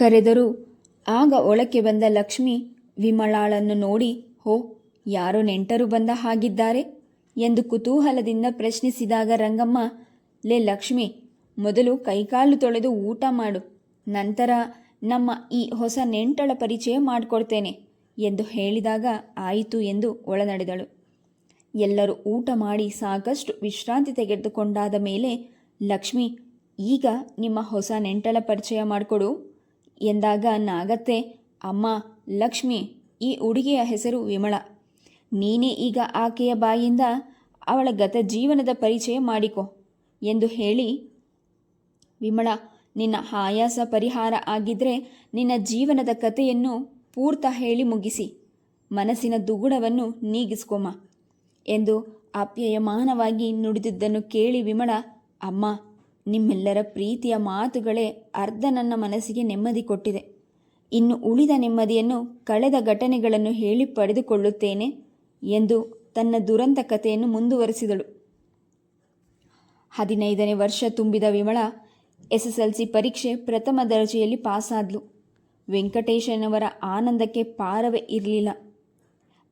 ಕರೆದರೂ. ಆಗ ಒಳಕ್ಕೆ ಬಂದ ಲಕ್ಷ್ಮಿ ವಿಮಲಾಳನ್ನು ನೋಡಿ, ಹೋ, ಯಾರೋ ನೆಂಟರು ಬಂದ ಹಾಗಿದ್ದಾರೆ? ಎಂದು ಕುತೂಹಲದಿಂದ ಪ್ರಶ್ನಿಸಿದಾಗ ರಂಗಮ್ಮ, ಲೇ ಲಕ್ಷ್ಮಿ, ಮೊದಲು ಕೈಕಾಲು ತೊಳೆದು ಊಟ ಮಾಡು, ನಂತರ ನಮ್ಮ ಈ ಹೊಸ ನೆಂಟಳ ಪರಿಚಯ ಮಾಡಿಕೊಡ್ತೇನೆ, ಎಂದು ಹೇಳಿದಾಗ ಆಯಿತು ಎಂದು ಒಳನಡೆದಳು. ಎಲ್ಲರೂ ಊಟ ಮಾಡಿ ಸಾಕಷ್ಟು ವಿಶ್ರಾಂತಿ ತೆಗೆದುಕೊಂಡಾದ ಮೇಲೆ, ಲಕ್ಷ್ಮಿ, ಈಗ ನಿಮ್ಮ ಹೊಸ ನೆಂಟಳ ಪರಿಚಯ ಮಾಡಿಕೊಡು. ಎಂದಾಗ ನಾಗತ್ತೆ, ಅಮ್ಮ, ಲಕ್ಷ್ಮಿ, ಈ ಹುಡುಗಿಯ ಹೆಸರು ವಿಮಳ. ನೀನೇ ಈಗ ಆಕೆಯ ಬಾಯಿಂದ ಅವಳ ಗತ ಜೀವನದ ಪರಿಚಯ ಮಾಡಿಕೊ ಎಂದು ಹೇಳಿ, ವಿಮಳ, ನಿನ್ನ ಆಯಾಸ ಪರಿಹಾರ ಆಗಿದ್ರೆ ನಿನ್ನ ಜೀವನದ ಕಥೆಯನ್ನು ಪೂರ್ತ ಹೇಳಿ ಮುಗಿಸಿ, ಮನಸ್ಸಿನ ದುಗುಡವನ್ನು ನೀಗಿಸ್ಕೊಮ್ಮ ಎಂದು ಅಪ್ಯಯಮಾನವಾಗಿ ನುಡಿದಿದ್ದನ್ನು ಕೇಳಿ ವಿಮಳ, ಅಮ್ಮ ನಿಮ್ಮೆಲ್ಲರ ಪ್ರೀತಿಯ ಮಾತುಗಳೇ ಅರ್ಧ ನನ್ನ ಮನಸ್ಸಿಗೆ ನೆಮ್ಮದಿ ಕೊಟ್ಟಿದೆ. ಇನ್ನು ಉಳಿದ ನೆಮ್ಮದಿಯನ್ನು ಕಳೆದ ಘಟನೆಗಳನ್ನು ಹೇಳಿ ಪಡೆದುಕೊಳ್ಳುತ್ತೇನೆ ಎಂದು ತನ್ನ ದುರಂತ ಕಥೆಯನ್ನು ಮುಂದುವರೆಸಿದಳು. ಹದಿನೈದನೇ ವರ್ಷ ತುಂಬಿದ Vimala S S L C ಪರೀಕ್ಷೆ ಪ್ರಥಮ ದರ್ಜೆಯಲ್ಲಿ ಪಾಸಾದ್ಲು. ವೆಂಕಟೇಶನವರ ಆನಂದಕ್ಕೆ ಪಾರವೇ ಇರಲಿಲ್ಲ.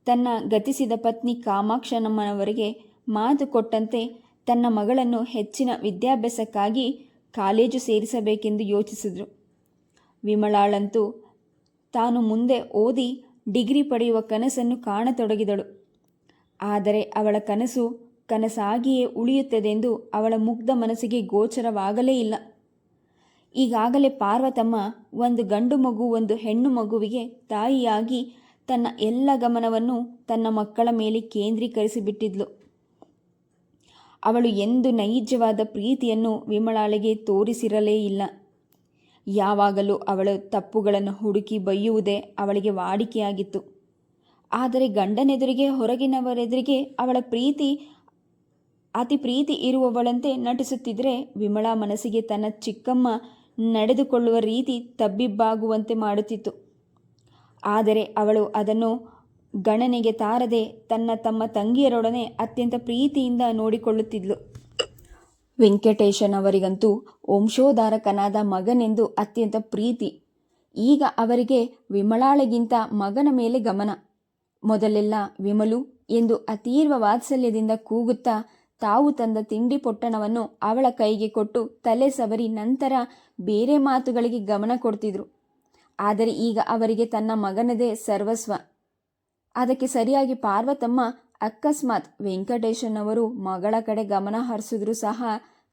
ತನ್ನ ಗತಿಸಿದ ಪತ್ನಿ ಕಾಮಾಕ್ಷನಮ್ಮನವರಿಗೆ ಮಾತು ಕೊಟ್ಟಂತೆ ತನ್ನ ಮಗಳನ್ನು ಹೆಚ್ಚಿನ ವಿದ್ಯಾಭ್ಯಾಸಕ್ಕಾಗಿ ಕಾಲೇಜು ಸೇರಿಸಬೇಕೆಂದು ಯೋಚಿಸಿದರು. ವಿಮಲಾಳಂತೂ ತಾನು ಮುಂದೆ ಓದಿ ಡಿಗ್ರಿ ಪಡೆಯುವ ಕನಸನ್ನು ಕಾಣತೊಡಗಿದಳು. ಆದರೆ ಅವಳ ಕನಸು ಕನಸಾಗಿಯೇ ಉಳಿಯುತ್ತದೆಂದು ಅವಳ ಮುಗ್ಧ ಮನಸ್ಸಿಗೆ ಗೋಚರವಾಗಲೇ ಇಲ್ಲ. ಈಗಾಗಲೇ ಪಾರ್ವತಮ್ಮ ಒಂದು ಗಂಡು ಮಗು, ಒಂದು ಹೆಣ್ಣು ಮಗುವಿಗೆ ತಾಯಿಯಾಗಿ ತನ್ನ ಎಲ್ಲ ಗಮನವನ್ನು ತನ್ನ ಮಕ್ಕಳ ಮೇಲೆ ಕೇಂದ್ರೀಕರಿಸಿಬಿಟ್ಟಿದ್ಲು. ಅವಳು ಎಂದು ನೈಜವಾದ ಪ್ರೀತಿಯನ್ನು ವಿಮಲಾಳಿಗೆ ತೋರಿಸಿರಲೇ ಇಲ್ಲ. ಯಾವಾಗಲೂ ಅವಳ ತಪ್ಪುಗಳನ್ನು ಹುಡುಕಿ ಬೈಯುವುದೇ ಅವಳಿಗೆ ವಾಡಿಕೆಯಾಗಿತ್ತು. ಆದರೆ ಗಂಡನೆದುರಿಗೆ, ಹೊರಗಿನವರೆದುರಿಗೆ ಅವಳ ಪ್ರೀತಿ, ಅತಿ ಪ್ರೀತಿ ಇರುವವಳಂತೆ ನಟಿಸುತ್ತಿದ್ದರೆ ವಿಮಲಾ ಮನಸ್ಸಿಗೆ ತನ್ನ ಚಿಕ್ಕಮ್ಮ ನಡೆದುಕೊಳ್ಳುವ ರೀತಿ ತಬ್ಬಿಬ್ಬಾಗುವಂತೆ ಮಾಡುತ್ತಿತ್ತು. ಆದರೆ ಅವಳು ಅದನ್ನು ಗಣನೆಗೆ ತಾರದೆ ತನ್ನ ತಮ್ಮ ತಂಗಿಯರೊಡನೆ ಅತ್ಯಂತ ಪ್ರೀತಿಯಿಂದ ನೋಡಿಕೊಳ್ಳುತ್ತಿದ್ಲು. ವೆಂಕಟೇಶನ್ ಅವರಿಗಂತೂ ವಂಶೋದ್ಧಾರಕನಾದ ಮಗನೆಂದು ಅತ್ಯಂತ ಪ್ರೀತಿ. ಈಗ ಅವರಿಗೆ ವಿಮಲಾಳಿಗಿಂತ ಮಗನ ಮೇಲೆ ಗಮನ. ಮೊದಲೆಲ್ಲ ವಿಮಲು ಎಂದು ಅತೀರ್ವ ವಾತ್ಸಲ್ಯದಿಂದ ಕೂಗುತ್ತಾ ತಾವು ತಂದ ತಿಂಡಿ ಪೊಟ್ಟಣವನ್ನು ಅವಳ ಕೈಗೆ ಕೊಟ್ಟು ತಲೆ ಸವರಿ ನಂತರ ಬೇರೆ ಮಾತುಗಳಿಗೆ ಗಮನ ಕೊಡ್ತಿದ್ರು. ಆದರೆ ಈಗ ಅವರಿಗೆ ತನ್ನ ಮಗನದೇ ಸರ್ವಸ್ವ. ಅದಕ್ಕೆ ಸರಿಯಾಗಿ ಪಾರ್ವತಮ್ಮ ಅಕಸ್ಮಾತ್ ವೆಂಕಟೇಶನವರು ಮಗಳ ಕಡೆ ಗಮನ ಹರಿಸಿದ್ರೂ ಸಹ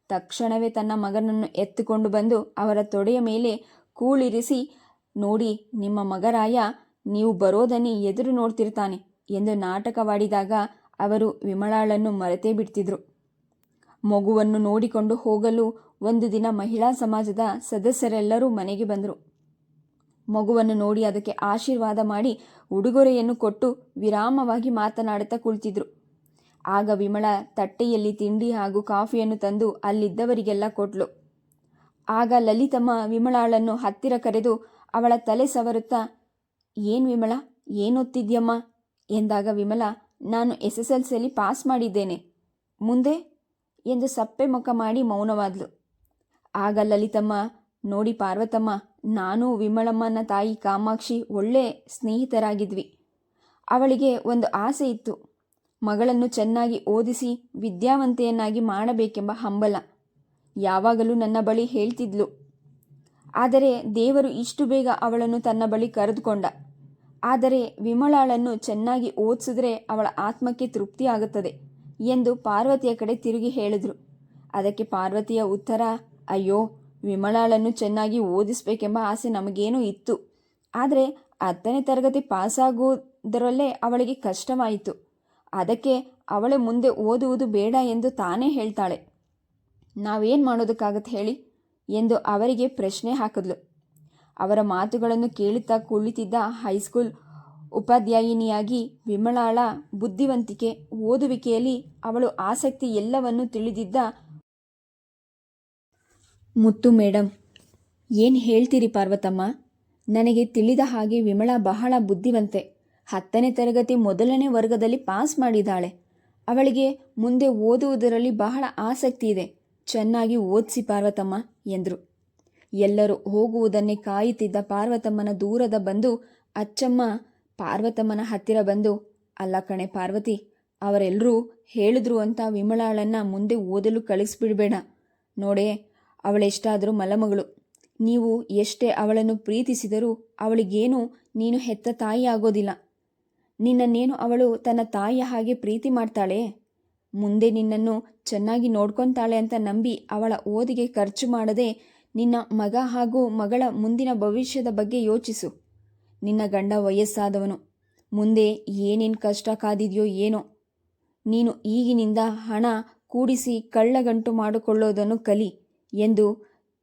ತಕ್ಷಣವೇ ತನ್ನ ಮಗನನ್ನು ಎತ್ತುಕೊಂಡು ಬಂದು ಅವರ ತೊಡೆಯ ಮೇಲೆ ಕೂಳಿರಿಸಿ, ನೋಡಿ ನಿಮ್ಮ ಮಗರಾಯ, ನೀವು ಬರೋದನ್ನೇ ಎದುರು ನೋಡ್ತಿರ್ತಾನೆ ಎಂದು ನಾಟಕವಾಡಿದಾಗ ಅವರು ವಿಮಲಾಳನ್ನು ಮರೆತೇ ಬಿಡ್ತಿದ್ರು. ಮಗುವನ್ನು ನೋಡಿಕೊಂಡು ಹೋಗಲು ಒಂದು ದಿನ ಮಹಿಳಾ ಸಮಾಜದ ಸದಸ್ಯರೆಲ್ಲರೂ ಮನೆಗೆ ಬಂದರು. ಮಗುವನ್ನು ನೋಡಿ ಅದಕ್ಕೆ ಆಶೀರ್ವಾದ ಮಾಡಿ ಉಡುಗೊರೆಯನ್ನು ಕೊಟ್ಟು ವಿರಾಮವಾಗಿ ಮಾತನಾಡುತ್ತಾ ಕುಳಿತಿದ್ರು. ಆಗ ವಿಮಳ ತಟ್ಟೆಯಲ್ಲಿ ತಿಂಡಿ ಹಾಗೂ ಕಾಫಿಯನ್ನು ತಂದು ಅಲ್ಲಿದ್ದವರಿಗೆಲ್ಲ ಕೊಟ್ಲು. ಆಗ ಲಲಿತಮ್ಮ ವಿಮಲಾಳನ್ನು ಹತ್ತಿರ ಕರೆದು ಅವಳ ತಲೆ ಸವರುತ್ತಾ, ಏನು ವಿಮಲ ಏನೊತ್ತಿದ್ಯಮ್ಮ ಎಂದಾಗ ವಿಮಲ, ನಾನು ಎಸ್ ಎಸ್ ಎಲ್ ಸಿಯಲ್ಲಿ ಪಾಸ್ ಮಾಡಿದ್ದೇನೆ. ಮುಂದೆ? ಎಂದು ಸಪ್ಪೆ ಮುಖ ಮಾಡಿ ಮೌನವಾದ್ಲು. ಆಗ ಲಲಿತಮ್ಮ, ನೋಡಿ ಪಾರ್ವತಮ್ಮ ನಾನು ವಿಮಳಮ್ಮನ ತಾಯಿ ಕಾಮಾಕ್ಷಿ ಒಳ್ಳೆ ಸ್ನೇಹಿತರಾಗಿದ್ವಿ. ಅವಳಿಗೆ ಒಂದು ಆಸೆ ಇತ್ತು. ಮಗಳನ್ನು ಚೆನ್ನಾಗಿ ಓದಿಸಿ ವಿದ್ಯಾವಂತೆಯನ್ನಾಗಿ ಮಾಡಬೇಕೆಂಬ ಹಂಬಲ. ಯಾವಾಗಲೂ ನನ್ನ ಬಳಿ ಹೇಳ್ತಿದ್ಲು. ಆದರೆ ದೇವರು ಇಷ್ಟು ಬೇಗ ಅವಳನ್ನು ತನ್ನ ಬಳಿ ಕರೆದುಕೊಂಡ. ಆದರೆ ವಿಮಲಾಳನ್ನು ಚೆನ್ನಾಗಿ ಓದಿಸಿದ್ರೆ ಅವಳ ಆತ್ಮಕ್ಕೆ ತೃಪ್ತಿ ಆಗುತ್ತದೆ ಎಂದು ಪಾರ್ವತಿಯ ಕಡೆ ತಿರುಗಿ ಹೇಳಿದ್ರು. ಅದಕ್ಕೆ ಪಾರ್ವತಿಯ ಉತ್ತರ, ಅಯ್ಯೋ ವಿಮಲಾಳನ್ನು ಚೆನ್ನಾಗಿ ಓದಿಸ್ಬೇಕೆಂಬ ಆಸೆ ನಮಗೇನೂ ಇತ್ತು. ಆದರೆ ಹತ್ತನೇ ತರಗತಿ ಪಾಸಾಗುವುದರಲ್ಲೇ ಅವಳಿಗೆ ಕಷ್ಟವಾಯಿತು. ಅದಕ್ಕೆ ಅವಳೇ ಮುಂದೆ ಓದುವುದು ಬೇಡ ಎಂದು ತಾನೇ ಹೇಳ್ತಾಳೆ. ನಾವೇನು ಮಾಡೋದಕ್ಕಾಗತ್ತೆ ಹೇಳಿ ಎಂದು ಅವರಿಗೆ ಪ್ರಶ್ನೆ ಹಾಕಿದ್ಲು. ಅವರ ಮಾತುಗಳನ್ನು ಕೇಳುತ್ತಾ ಕುಳಿತಿದ್ದ ಹೈಸ್ಕೂಲ್ ಉಪಾಧ್ಯಾಯಿನಿಯಾಗಿ ವಿಮಲಾಳ ಬುದ್ಧಿವಂತಿಕೆ ಓದುವಿಕೆಯಲ್ಲಿ ಅವಳು ಆಸಕ್ತಿ ಎಲ್ಲವನ್ನು ತಿಳಿದಿದ್ದ ಮುತ್ತು ಮೇಡಮ್ ಏನು ಹೇಳ್ತೀರಿ ಪಾರ್ವತಮ್ಮ? ನನಗೆ ತಿಳಿದ ಹಾಗೆ ವಿಮಳ ಬಹಳ ಬುದ್ಧಿವಂತೆ. ಹತ್ತನೇ ತರಗತಿ ಮೊದಲನೇ ವರ್ಗದಲ್ಲಿ ಪಾಸ್ ಮಾಡಿದ್ದಾಳೆ ಅವಳಿಗೆ ಮುಂದೆ ಓದುವುದರಲ್ಲಿ ಬಹಳ ಆಸಕ್ತಿ ಇದೆ. ಚೆನ್ನಾಗಿ ಓದಿಸಿ ಪಾರ್ವತಮ್ಮ, ಎಂದರು. ಎಲ್ಲರೂ ಹೋಗುವುದನ್ನೇ ಕಾಯುತ್ತಿದ್ದ ಪಾರ್ವತಮ್ಮನ ದೂರದ ಬಂದು ಅಚ್ಚಮ್ಮ ಪಾರ್ವತಮ್ಮನ ಹತ್ತಿರ ಬಂದು, ಅಲ್ಲ ಕಣೆ ಪಾರ್ವತಿ ಅವರೆಲ್ಲರೂ ಹೇಳಿದ್ರು ಅಂತ ವಿಮಲಾಳನ್ನ ಮುಂದೆ ಓದಲು ಕಳಿಸ್ಬಿಡ್ಬೇಡ. ನೋಡೇ ಅವಳೆಷ್ಟಾದರೂ ಮಲಮಗಳು. ನೀವು ಎಷ್ಟೇ ಅವಳನ್ನು ಪ್ರೀತಿಸಿದರೂ ಅವಳಿಗೇನು ನೀನು ಹೆತ್ತ ತಾಯಿ ಆಗೋದಿಲ್ಲ ನಿನ್ನನ್ನೇನು ಅವಳು ತನ್ನ ತಾಯಿಯ ಹಾಗೆ ಪ್ರೀತಿ ಮಾಡ್ತಾಳೆ? ಮುಂದೆ ನಿನ್ನನ್ನು ಚೆನ್ನಾಗಿ ನೋಡ್ಕೊತಾಳೆ ಅಂತ ನಂಬಿ ಅವಳ ಓದಿಗೆ ಖರ್ಚು ಮಾಡದೆ ನಿನ್ನ ಮಗ ಹಾಗೂ ಮಗಳ ಮುಂದಿನ ಭವಿಷ್ಯದ ಬಗ್ಗೆ ಯೋಚಿಸು. ನಿನ್ನ ಗಂಡ ವಯಸ್ಸಾದವನು. ಮುಂದೆ ಏನೇನು ಕಷ್ಟ ಕಾದಿದೆಯೋ ಏನೋ. ನೀನು ಈಗಿನಿಂದ ಹಣ ಕೂಡಿಸಿ ಕಳ್ಳಗಂಟು ಮಾಡಿಕೊಳ್ಳೋದನ್ನು ಕಲಿ. ಎಂದು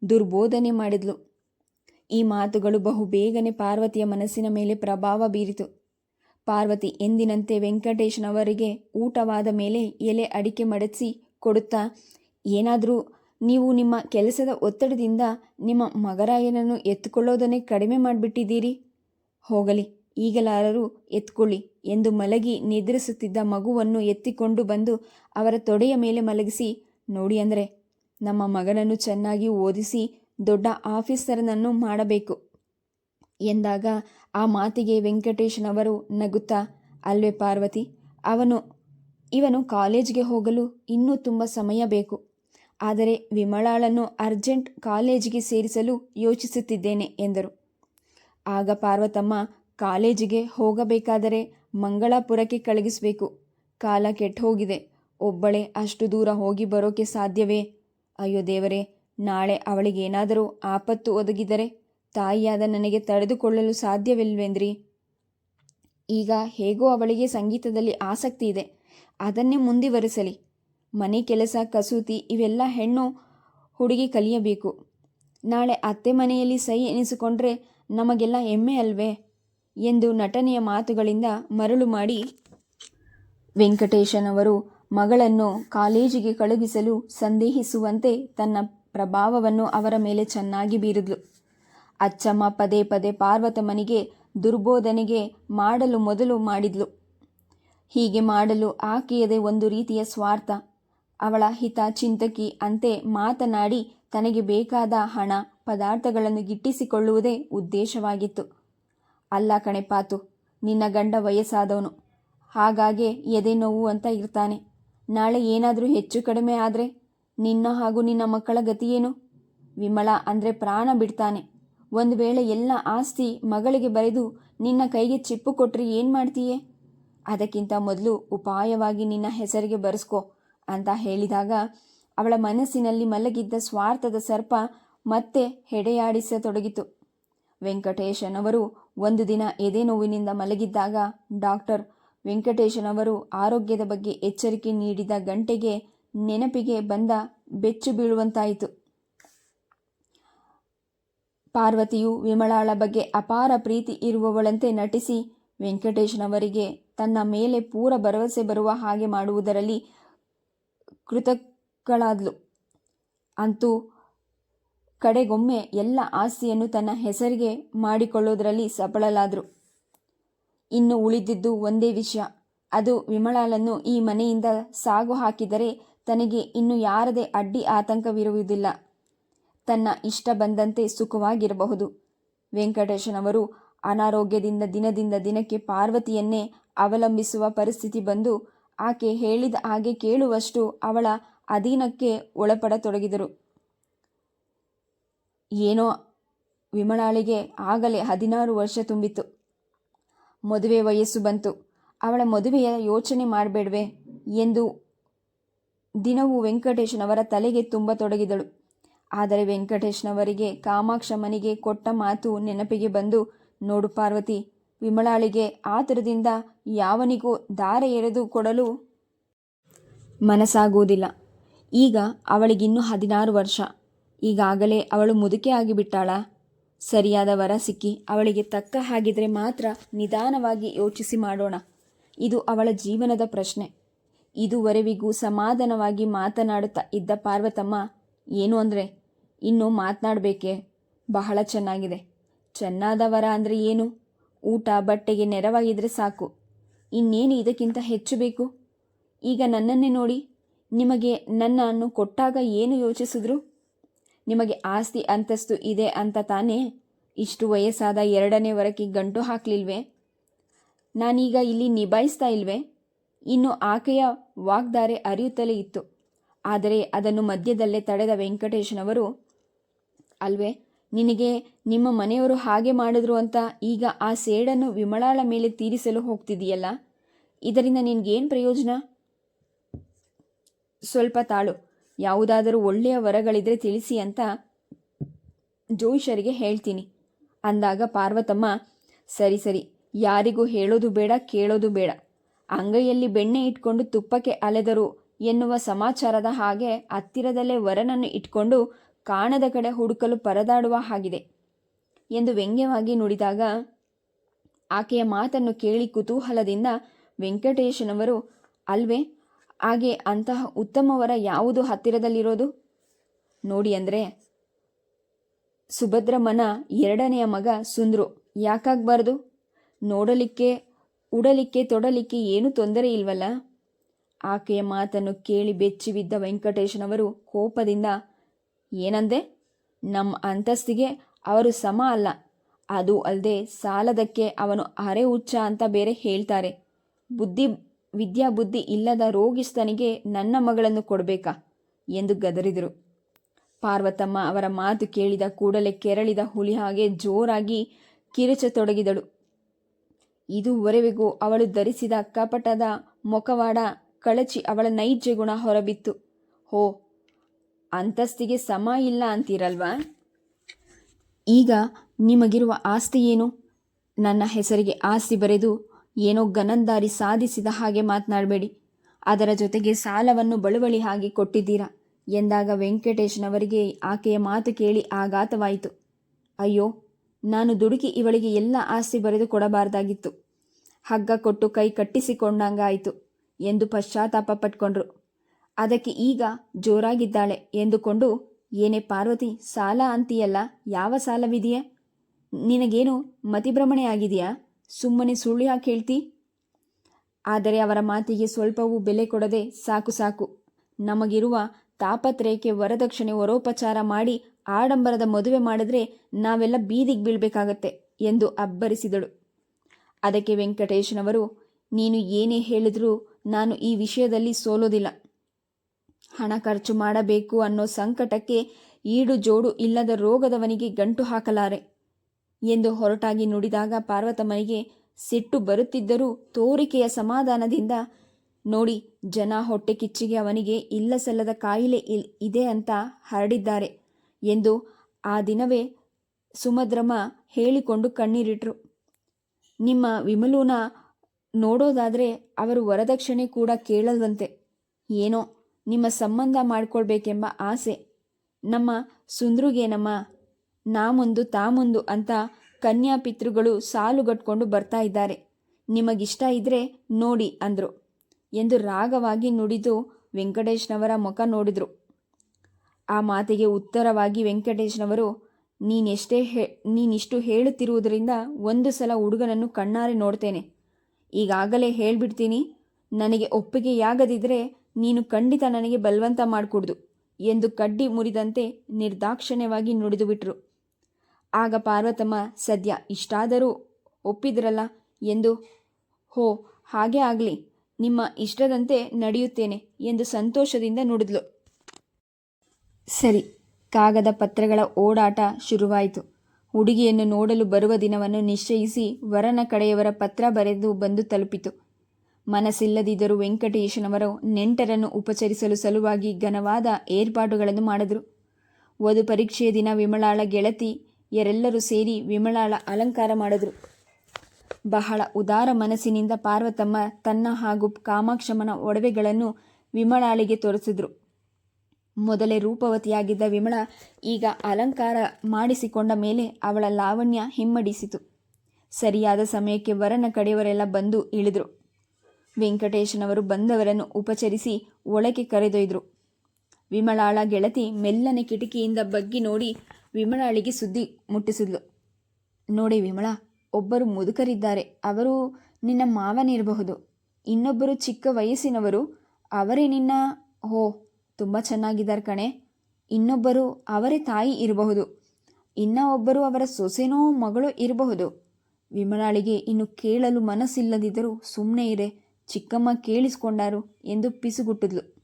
ದುರ್ಬೋಧನೆ ಮಾಡಿದ್ಲು. ಈ ಮಾತುಗಳು ಬಹು ಬೇಗನೆ ಪಾರ್ವತಿಯ ಮನಸ್ಸಿನ ಮೇಲೆ ಪ್ರಭಾವ ಬೀರಿತು. ಪಾರ್ವತಿ ಎಂದಿನಂತೆ ವೆಂಕಟೇಶನವರಿಗೆ ಊಟವಾದ ಮೇಲೆ ಎಲೆ ಅಡಿಕೆ ಮಡಚಿ ಕೊಡುತ್ತಾ, ಏನಾದರೂ ನೀವು ನಿಮ್ಮ ಕೆಲಸದ ಒತ್ತಡದಿಂದ ನಿಮ್ಮ ಮಗರಾಯನನ್ನು ಎತ್ತುಕೊಳ್ಳೋದನ್ನೇ ಕಡಿಮೆ ಮಾಡಿಬಿಟ್ಟಿದ್ದೀರಿ? ಹೋಗಲಿ, ಈಗಲಾರರು ಎತ್ಕೊಳ್ಳಿ ಎಂದು ಮಲಗಿ ನಿದ್ರಿಸುತ್ತಿದ್ದ ಮಗುವನ್ನು ಎತ್ತಿಕೊಂಡು ಬಂದು ಅವರ ತೊಡೆಯ ಮೇಲೆ ಮಲಗಿಸಿ, ನೋಡಿ ಅಂದರೆ ನಮ್ಮ ಮಗನನ್ನು ಚೆನ್ನಾಗಿ ಓದಿಸಿ ದೊಡ್ಡ ಆಫೀಸರನನ್ನು ಮಾಡಬೇಕು. ಎಂದಾಗ ಆ ಮಾತಿಗೆ ವೆಂಕಟೇಶನವರು ನಗುತ್ತಾ, ಅಲ್ವೇ ಪಾರ್ವತಿ, ಅವನು, ಇವನು ಕಾಲೇಜ್ಗೆ ಹೋಗಲು ಇನ್ನೂ ತುಂಬ ಸಮಯ ಬೇಕು. ಆದರೆ ವಿಮಲಾಳನ್ನು ಅರ್ಜೆಂಟ್ ಕಾಲೇಜಿಗೆ ಸೇರಿಸಲು ಯೋಚಿಸುತ್ತಿದ್ದೇನೆ ಎಂದರು. ಆಗ ಪಾರ್ವತಮ್ಮ, ಕಾಲೇಜಿಗೆ ಹೋಗಬೇಕಾದರೆ ಮಂಗಳಾಪುರಕ್ಕೆ ಕಳುಹಿಸಬೇಕು. ಕಾಲ ಕೆಟ್ಟ ಹೋಗಿದೆ ಒಬ್ಬಳೇ ಅಷ್ಟು ದೂರ ಹೋಗಿ ಬರೋಕೆ ಸಾಧ್ಯವೇ? ಅಯ್ಯೋ ದೇವರೇ, ನಾಳೆ ಅವಳಿಗೇನಾದರೂ ಆಪತ್ತು ಒದಗಿದರೆ ತಾಯಿಯಾದ ನನಗೆ ತಡೆದುಕೊಳ್ಳಲು ಸಾಧ್ಯವಿಲ್ವೆಂದ್ರಿ? ಈಗ ಹೇಗೋ ಅವಳಿಗೆ ಸಂಗೀತದಲ್ಲಿ ಆಸಕ್ತಿ ಇದೆ, ಅದನ್ನೇ ಮುಂದುವರೆಸಲಿ. ಮನೆ ಕೆಲಸ, ಕಸೂತಿ ಇವೆಲ್ಲ ಹೆಣ್ಣು ಹುಡುಗಿ ಕಲಿಯಬೇಕು. ನಾಳೆ ಅತ್ತೆ ಮನೆಯಲ್ಲಿ ಸೈ ಎನಿಸಿಕೊಂಡ್ರೆ ನಮಗೆಲ್ಲ ಹೆಮ್ಮೆ ಅಲ್ವೇ? ಎಂದು ನಟನೆಯ ಮಾತುಗಳಿಂದ ಮರಳು ಮಾಡಿ ವೆಂಕಟೇಶನವರು ಮಗಳನ್ನು ಕಾಲೇಜಿಗೆ ಕಳುಹಿಸಲು ಸಂದೇಹಿಸುವಂತೆ ತನ್ನ ಪ್ರಭಾವವನ್ನು ಅವರ ಮೇಲೆ ಚೆನ್ನಾಗಿ ಬೀರಿದ್ಲು. ಅಚ್ಚಮ್ಮ ಪದೇ ಪದೇ ಪಾರ್ವತಮ್ಮನಿಗೆ ದುರ್ಬೋಧನೆಗೆ ಮಾಡಲು ಮೊದಲು ಮಾಡಿದ್ಲು. ಹೀಗೆ ಮಾಡಲು ಆಕೆಯದೇ ಒಂದು ರೀತಿಯ ಸ್ವಾರ್ಥ. ಅವಳ ಹಿತ ಚಿಂತಕಿ ಅಂತೆ ಮಾತನಾಡಿ ತನಗೆ ಬೇಕಾದ ಹಣ, ಪದಾರ್ಥಗಳನ್ನು ಗಿಟ್ಟಿಸಿಕೊಳ್ಳುವುದೇ ಉದ್ದೇಶವಾಗಿತ್ತು. ಅಲ್ಲ ಕಣೆ ಪಾತು, ನಿನ್ನ ಗಂಡ ವಯಸ್ಸಾದವನು. ಹಾಗಾಗೆ ಎದೆ ನೋವು ಅಂತ ಇರ್ತಾನೆ. ನಾಳೆ ಏನಾದರೂ ಹೆಚ್ಚು ಕಡಿಮೆ ಆದರೆ ನಿನ್ನ ಹಾಗೂ ನಿನ್ನ ಮಕ್ಕಳ ಗತಿಯೇನು ವಿಮಲ ಅಂದರೆ ಪ್ರಾಣ ಬಿಡ್ತಾನೆ. ಒಂದು ವೇಳೆ ಎಲ್ಲ ಆಸ್ತಿ ಮಗಳಿಗೆ ಬರೆದು ನಿನ್ನ ಕೈಗೆ ಚಿಪ್ಪು ಕೊಟ್ಟರೆ ಏನು ಮಾಡ್ತೀಯೇ? ಅದಕ್ಕಿಂತ ಮೊದಲು ಉಪಾಯವಾಗಿ ನಿನ್ನ ಹೆಸರಿಗೆ ಬರೆಸ್ಕೋ ಅಂತ ಹೇಳಿದಾಗ ಅವಳ ಮನಸ್ಸಿನಲ್ಲಿ ಮಲಗಿದ್ದ ಸ್ವಾರ್ಥದ ಸರ್ಪ ಮತ್ತೆ ಹೆಡೆಯಾಡಿಸತೊಡಗಿತು. ವೆಂಕಟೇಶನವರು ಒಂದು ದಿನ ಎದೆ ನೋವಿನಿಂದ ಮಲಗಿದ್ದಾಗ ಡಾಕ್ಟರ್ ವೆಂಕಟೇಶನವರು ಆರೋಗ್ಯದ ಬಗ್ಗೆ ಎಚ್ಚರಿಕೆ ನೀಡಿದ ಗಂಟೆಗೆ ನೆನಪಿಗೆ ಬಂದ ಬೆಚ್ಚು ಬೀಳುವಂತಾಯಿತು. ಪಾರ್ವತಿಯು ವಿಮಲಾಳ ಬಗ್ಗೆ ಅಪಾರ ಪ್ರೀತಿ ಇರುವವಳಂತೆ ನಟಿಸಿ ವೆಂಕಟೇಶನವರಿಗೆ ತನ್ನ ಮೇಲೆ ಪೂರ ಭರವಸೆ ಬರುವ ಹಾಗೆ ಮಾಡುವುದರಲ್ಲಿ ಕೃತಗಳಾದ್ಲು ಅಂತೂ ಕಡೆಗೊಮ್ಮೆ ಎಲ್ಲ ಆಸ್ತಿಯನ್ನು ತನ್ನ ಹೆಸರಿಗೆ ಮಾಡಿಕೊಳ್ಳೋದರಲ್ಲಿ ಸಫಲಲಾದರು ಇನ್ನು ಉಳಿದಿದ್ದು ಒಂದೇ ವಿಷಯ. ಅದು ವಿಮಲಾಳನ್ನು ಈ ಮನೆಯಿಂದ ಸಾಗು ಹಾಕಿದರೆ ತನಗೆ ಇನ್ನು ಯಾರದೇ ಅಡ್ಡಿ ಆತಂಕವಿರುವುದಿಲ್ಲ. ತನ್ನ ಇಷ್ಟ ಬಂದಂತೆ ಸುಖವಾಗಿರಬಹುದು. ವೆಂಕಟೇಶನವರು ಅನಾರೋಗ್ಯದಿಂದ ದಿನದಿಂದ ದಿನಕ್ಕೆ ಪಾರ್ವತಿಯನ್ನೇ ಅವಲಂಬಿಸುವ ಪರಿಸ್ಥಿತಿ ಬಂದು ಆಕೆ ಹೇಳಿದ ಹಾಗೆ ಕೇಳುವಷ್ಟು ಅವಳ ಅಧೀನಕ್ಕೆ ಒಳಪಡತೊಡಗಿದರು. ಏನೋ ವಿಮಲಾಳಿಗೆ ಆಗಲೇ ಹದಿನಾರು ವರ್ಷ ತುಂಬಿತ್ತು. ಮದುವೆ ವಯಸ್ಸು ಬಂತು. ಅವಳ ಮದುವೆಯ ಯೋಚನೆ ಮಾಡಬೇಡ್ವೆ ಎಂದು ದಿನವೂ ವೆಂಕಟೇಶನವರ ತಲೆಗೆ ತುಂಬ ತೊಡಗಿದಳು. ಆದರೆ ವೆಂಕಟೇಶ್ನವರಿಗೆ, ಕಾಮಾಕ್ಷಮ್ಮನಿಗೆ ಕೊಟ್ಟ ಮಾತು ನೆನಪಿಗೆ ಬಂದು, ನೋಡು ಪಾರ್ವತಿ, ವಿಮಲಾಳಿಗೆ ಆತರದಿಂದ ಯಾವನಿಗೂ ದಾರ ಎರೆದು ಕೊಡಲು ಮನಸ್ಸಾಗುವುದಿಲ್ಲ. ಈಗ ಅವಳಿಗಿನ್ನೂ ಹದಿನಾರು ವರ್ಷ. ಈಗಾಗಲೇ ಅವಳು ಮುದುಕೆ ಆಗಿಬಿಟ್ಟಾಳ. ಸರಿಯಾದ ವರ ಸಿಕ್ಕಿ ಅವಳಿಗೆ ತಕ್ಕ ಹಾಗಿದ್ರೆ ಮಾತ್ರ ನಿಧಾನವಾಗಿ ಯೋಚಿಸಿ ಮಾಡೋಣ. ಇದು ಅವಳ ಜೀವನದ ಪ್ರಶ್ನೆ. ಇದುವರೆವಿಗೂ ಸಮಾಧಾನವಾಗಿ ಮಾತನಾಡುತ್ತಾ ಇದ್ದ ಪಾರ್ವತಮ್ಮ, ಏನು ಅಂದರೆ? ಇನ್ನೂ ಮಾತನಾಡಬೇಕೆ? ಬಹಳ ಚೆನ್ನಾಗಿದೆ. ಚೆನ್ನಾದ ವರ ಅಂದರೆ ಏನು? ಊಟ, ಬಟ್ಟೆಗೆ ನೆರವಾಗಿದ್ರೆ ಸಾಕು. ಇನ್ನೇನು ಇದಕ್ಕಿಂತ ಹೆಚ್ಚು ಬೇಕು? ಈಗ ನನ್ನನ್ನೇ ನೋಡಿ, ನಿಮಗೆ ನನ್ನನ್ನು ಕೊಟ್ಟಾಗ ಏನು ಯೋಚಿಸಿದ್ರು? ನಿಮಗೆ ಆಸ್ತಿ ಅಂತಸ್ತು ಇದೆ ಅಂತ ತಾನೇ ಇಷ್ಟು ವಯಸ್ಸಾದ ಎರಡನೇ ವರಕ್ಕೆ ಗಂಟು ಹಾಕ್ಲಿಲ್ವೆ? ನಾನೀಗ ಇಲ್ಲಿ ನಿಭಾಯಿಸ್ತಾ ಇಲ್ವೇ? ಇನ್ನು ಆಕೆಯ ವಾಗ್ದಾರೆ ಅರಿಯುತ್ತಲೇ ಇತ್ತು. ಆದರೆ ಅದನ್ನು ಮಧ್ಯದಲ್ಲೇ ತಡೆದ ವೆಂಕಟೇಶನವರು, ಅಲ್ವೇ, ನಿನಗೆ ನಿಮ್ಮ ಮನೆಯವರು ಹಾಗೆ ಮಾಡಿದ್ರು ಅಂತ ಈಗ ಆ ಸೇಡನ್ನು ವಿಮಳಾಳ ಮೇಲೆ ತೀರಿಸಲು ಹೋಗ್ತಿದೆಯಲ್ಲ ಇದರಿಂದ ನಿನಗೇನು ಪ್ರಯೋಜನ? ಸ್ವಲ್ಪ ತಾಳು. ಯಾವುದಾದರೂ ಒಳ್ಳೆಯ ವರಗಳಿದ್ರೆ ತಿಳಿಸಿ ಅಂತ ಜೋಯಿಷರಿಗೆ ಹೇಳ್ತೀನಿ. ಅಂದಾಗ ಪಾರ್ವತಮ್ಮ, ಸರಿ ಸರಿ, ಯಾರಿಗೂ ಹೇಳೋದು ಬೇಡ, ಕೇಳೋದು ಬೇಡ. ಅಂಗೈಯಲ್ಲಿ ಬೆಣ್ಣೆ ಇಟ್ಕೊಂಡು ತುಪ್ಪಕ್ಕೆ ಅಲೆದರು ಎನ್ನುವ ಸಮಾಚಾರದ ಹಾಗೆ ಹತ್ತಿರದಲ್ಲೇ ವರನನ್ನು ಇಟ್ಕೊಂಡು ಕಾಣದ ಕಡೆ ಹುಡುಕಲು ಪರದಾಡುವ ಹಾಗಿದೆ ಎಂದು ವ್ಯಂಗ್ಯವಾಗಿ ನುಡಿದಾಗ ಆಕೆಯ ಮಾತನ್ನು ಕೇಳಿ ಕುತೂಹಲದಿಂದ ವೆಂಕಟೇಶನವರು, ಅಲ್ವೇ ಹಾಗೆ ಅಂತಹ ಉತ್ತಮವರ ಯಾವುದು ಹತ್ತಿರದಲ್ಲಿರೋದು? ನೋಡಿ ಅಂದರೆ ಸುಭದ್ರಮ್ಮನ ಎರಡನೆಯ ಮಗ ಸುಂದ್ರು. ಯಾಕಾಗಬಾರ್ದು? ನೋಡಲಿಕ್ಕೆ, ಉಡಲಿಕ್ಕೆ, ತೊಡಲಿಕ್ಕೆ ಏನೂ ತೊಂದರೆ ಇಲ್ವಲ್ಲ? ಆಕೆಯ ಮಾತನ್ನು ಕೇಳಿ ಬೆಚ್ಚಿ ಬಿದ್ದ ವೆಂಕಟೇಶನವರು ಕೋಪದಿಂದ, ಏನಂದೆ? ನಮ್ಮ ಅಂತಸ್ತಿಗೆ ಅವರು ಸಮ ಅಲ್ಲ. ಅದು ಅಲ್ಲದೆ ಸಾಲದಕ್ಕೆ ಅವನು ಅರೆ ಹುಚ್ಚ ಅಂತ ಬೇರೆ ಹೇಳ್ತಾರೆ. ಬುದ್ಧಿ ವಿದ್ಯಾ ಬುದ್ಧಿ ಇಲ್ಲದ ರೋಗಿಸ್ತನಿಗೆ ನನ್ನ ಮಗಳನ್ನು ಕೊಡಬೇಕಾ? ಎಂದು ಗದರಿದರು. ಪಾರ್ವತಮ್ಮ ಅವರ ಮಾತು ಕೇಳಿದ ಕೂಡಲೇ ಕೆರಳಿದ ಹುಲಿ ಹಾಗೆ ಜೋರಾಗಿ ಕಿರುಚತೊಡಗಿದಳು. ಇದುವರೆವಿಗೂ ಅವಳು ಧರಿಸಿದ ಕಪಟದ ಮೊಕವಾಡ ಕಳಚಿ ಅವಳ ನೈಜ ಗುಣ ಹೊರಬಿತ್ತು. ಹೋ, ಅಂತಸ್ತಿಗೆ ಸಮ ಇಲ್ಲ ಅಂತೀರಲ್ವಾ? ಈಗ ನಿಮಗಿರುವ ಆಸ್ತಿ ಏನು? ನನ್ನ ಹೆಸರಿಗೆ ಆಸ್ತಿ ಬರೆದು ಏನೋ ಗನಂದಾರಿ ಸಾಧಿಸಿದ ಹಾಗೆ ಮಾತನಾಡಬೇಡಿ. ಅದರ ಜೊತೆಗೆ ಸಾಲವನ್ನು ಬಳುವಳಿ ಹಾಗೆ ಕೊಟ್ಟಿದ್ದೀರಾ? ಎಂದಾಗ ವೆಂಕಟೇಶನವರಿಗೆ ಆಕೆಯ ಮಾತು ಕೇಳಿ ಆಘಾತವಾಯಿತು. ಅಯ್ಯೋ, ನಾನು ದುಡುಕಿ ಇವಳಿಗೆ ಎಲ್ಲ ಆಸ್ತಿ ಬರೆದು ಕೊಡಬಾರ್ದಾಗಿತ್ತು. ಹಗ್ಗ ಕೊಟ್ಟು ಕೈ ಕಟ್ಟಿಸಿಕೊಂಡಂಗಾಯಿತು ಎಂದು ಪಶ್ಚಾತ್ತಾಪ ಪಟ್ಕೊಂಡ್ರು. ಅದಕ್ಕೆ ಈಗ ಜೋರಾಗಿದ್ದಾಳೆ ಎಂದುಕೊಂಡು, ಏನೇ ಪಾರ್ವತಿ, ಸಾಲ ಅಂತೀಯಲ್ಲ, ಯಾವ ಸಾಲವಿದೆಯಾ? ನಿನಗೇನು ಮತಿಭ್ರಮಣೆ ಆಗಿದೆಯಾ ಸುಮ್ಮನೆ ಸುಳ್ಳು ಯಾಕೆ ಹೇಳ್ತಿ? ಆದರೆ ಅವರ ಮಾತಿಗೆ ಸ್ವಲ್ಪವೂ ಬೆಲೆ ಕೊಡದೆ ಸಾಕು ಸಾಕು. ನಮಗಿರುವ ತಾಪತ್ರಯಕ್ಕೆ ವರದಕ್ಷಿಣೆ ವರೋಪಚಾರ ಮಾಡಿ ಆಡಂಬರದ ಮದುವೆ ಮಾಡಿದ್ರೆ ನಾವೆಲ್ಲ ಬೀದಿಗೆ ಬೀಳ್ಬೇಕಾಗತ್ತೆ ಎಂದು ಅಬ್ಬರಿಸಿದಳು. ಅದಕ್ಕೆ ವೆಂಕಟೇಶನವರು, ನೀನು ಏನೇ ಹೇಳಿದ್ರೂ ನಾನು ಈ ವಿಷಯದಲ್ಲಿ ಸೋಲೋದಿಲ್ಲ. ಹಣ ಖರ್ಚು ಮಾಡಬೇಕು ಅನ್ನೋ ಸಂಕಟಕ್ಕೆ ಈಡು ಜೋಡು ಇಲ್ಲದ ರೋಗದವನಿಗೆ ಗಂಟು ಹಾಕಲಾರೆ. ಎಂದು ಹೊರಟಾಗಿ ನುಡಿದಾಗ ಪಾರ್ವತಮ್ಮನಿಗೆ ಸಿಟ್ಟು ಬರುತ್ತಿದ್ದರೂ ತೋರಿಕೆಯ ಸಮಾಧಾನದಿಂದ, ನೋಡಿ, ಜನ ಹೊಟ್ಟೆ ಕಿಚ್ಚಿಗೆ ಅವನಿಗೆ ಇಲ್ಲ ಸಲ್ಲದ ಕಾಯಿಲೆ ಇಲ್, ಇದೆ ಅಂತ ಹರಡಿದ್ದಾರೆ ಎಂದು ಆ ದಿನವೇ ಸುಮದ್ರಮ್ಮ ಹೇಳಿಕೊಂಡು ಕಣ್ಣೀರಿಟ್ರು. ನಿಮ್ಮ ವಿಮಲೂನ ನೋಡೋದಾದರೆ ಅವರು ವರದಕ್ಷಿಣೆ ಕೂಡ ಕೇಳಲ್ವಂತೆ. ಏನೋ, ನಿಮ್ಮ ಸಂಬಂಧ ಮಾಡಿಕೊಳ್ಬೇಕೆಂಬ ಆಸೆ. ನಮ್ಮ ಸುಂದ್ರುಗೇನಮ್ಮ? ನಾ ಮುಂದು ತಾ ಮುಂದು ಅಂತ ಕನ್ಯಾ ಪಿತೃಗಳು ಸಾಲುಗಟ್ಕೊಂಡು ಬರ್ತಾ ಇದ್ದಾರೆ. ನಿಮಗಿಷ್ಟ ಇದ್ರೆ ನೋಡಿ ಅಂದರು. ಎಂದು ರಾಗವಾಗಿ ನುಡಿದು ವೆಂಕಟೇಶ್ನವರ ಮುಖ ನೋಡಿದರು. ಆ ಮಾತಿಗೆ ಉತ್ತರವಾಗಿ ವೆಂಕಟೇಶ್ನವರು, ನೀನೆಷ್ಟೇ ಹೇ, ನೀನಿಷ್ಟು ಹೇಳುತ್ತಿರುವುದರಿಂದ ಒಂದು ಸಲ ಹುಡುಗನನ್ನು ಕಣ್ಣಾರೆ ನೋಡ್ತೇನೆ. ಈಗಾಗಲೇ ಹೇಳಿಬಿಡ್ತೀನಿ, ನನಗೆ ಒಪ್ಪಿಗೆಯಾಗದಿದ್ದರೆ ನೀನು ಖಂಡಿತ ನನಗೆ ಬಲವಂತ ಮಾಡಿಕೊಡ್ದು ಎಂದು ಕಡ್ಡಿ ಮುರಿದಂತೆ ನಿರ್ದಾಕ್ಷಿಣ್ಯವಾಗಿ ನುಡಿದು ಬಿಟ್ರು ಆಗ ಪಾರ್ವತಮ್ಮ, ಸದ್ಯ ಇಷ್ಟಾದರೂ ಒಪ್ಪಿದ್ರಲ್ಲ ಎಂದು, ಹೋ, ಹಾಗೆ ಆಗಲಿ, ನಿಮ್ಮ ಇಷ್ಟದಂತೆ ನಡೆಯುತ್ತೇನೆ ಎಂದು ಸಂತೋಷದಿಂದ ನುಡಿದ್ಲು. ಸರಿ, ಕಾಗದ ಪತ್ರಗಳ ಓಡಾಟ ಶುರುವಾಯಿತು. ಹುಡುಗಿಯನ್ನು ನೋಡಲು ಬರುವ ದಿನವನ್ನು ನಿಶ್ಚಯಿಸಿ ವರನ ಕಡೆಯವರ ಪತ್ರ ಬರೆದು ಬಂದು ತಲುಪಿತು. ಮನಸ್ಸಿಲ್ಲದಿದ್ದರೂ ವೆಂಕಟೇಶನವರು ನೆಂಟರನ್ನು ಉಪಚರಿಸಲು ಸಲುವಾಗಿ ಘನವಾದ ಏರ್ಪಾಡುಗಳನ್ನು ಮಾಡಿದರು. ವಧು ಪರೀಕ್ಷೆಯ ದಿನ ವಿಮಲಾಳ ಗೆಳತಿ ಯರೆಲ್ಲರೂ ಸೇರಿ ವಿಮಲಾಳ ಅಲಂಕಾರ ಮಾಡಿದರು. ಬಹಳ ಉದಾರ ಮನಸ್ಸಿನಿಂದ ಪಾರ್ವತಮ್ಮ ತನ್ನ ಹಾಗೂ ಕಾಮಾಕ್ಷಮನ ಒಡವೆಗಳನ್ನು ವಿಮಲಾಳಿಗೆ ತೋರಿಸಿದ್ರು. ಮೊದಲೇ ರೂಪವತಿಯಾಗಿದ್ದ ವಿಮಳ ಈಗ ಅಲಂಕಾರ ಮಾಡಿಸಿಕೊಂಡ ಮೇಲೆ ಅವಳ ಲಾವಣ್ಯ ಹಿಮ್ಮಡಿಸಿತು. ಸರಿಯಾದ ಸಮಯಕ್ಕೆ ವರನ ಕಡೆಯವರೆಲ್ಲ ಬಂದು ಇಳಿದ್ರು. ವೆಂಕಟೇಶನವರು ಬಂದವರನ್ನು ಉಪಚರಿಸಿ ಒಳಗೆ ಕರೆದೊಯ್ದರು. ವಿಮಲಾಳ ಗೆಳತಿ ಮೆಲ್ಲನೆ ಕಿಟಕಿಯಿಂದ ಬಗ್ಗಿ ನೋಡಿ ವಿಮಲಾಳಿಗೆ ಸುದ್ದಿ ಮುಟ್ಟಿಸಿದ್ಲು. ನೋಡಿ ವಿಮಳ, ಒಬ್ಬರು ಮುದುಕರಿದ್ದಾರೆ. ಅವರು ನಿನ್ನ ಮಾವನಿರಬಹುದು. ಇನ್ನೊಬ್ಬರು ಚಿಕ್ಕ ವಯಸ್ಸಿನವರು. ಅವರೇ ನಿನ್ನ ಹೋ, ತುಂಬ ಚೆನ್ನಾಗಿದ್ದಾರೆ ಕಣೆ. ಇನ್ನೊಬ್ಬರು ಅವರೇ ತಾಯಿ ಇರಬಹುದು. ಇನ್ನ ಒಬ್ಬರು ಅವರ ಸೊಸೆನೋ ಮಗಳು ಇರಬಹುದು. ವಿಮಲಾಳಿಗೆ ಇನ್ನು ಕೇಳಲು ಮನಸ್ಸಿಲ್ಲದಿದ್ದರೂ ಸುಮ್ಮನೆ ಇರೆ. ಚಿಕ್ಕಮ್ಮ ಕೇಳಿಸ್ಕೊಂಡಾರು ಎಂದು ಪಿಸುಗುಟ್ಟಿದ್ಲು.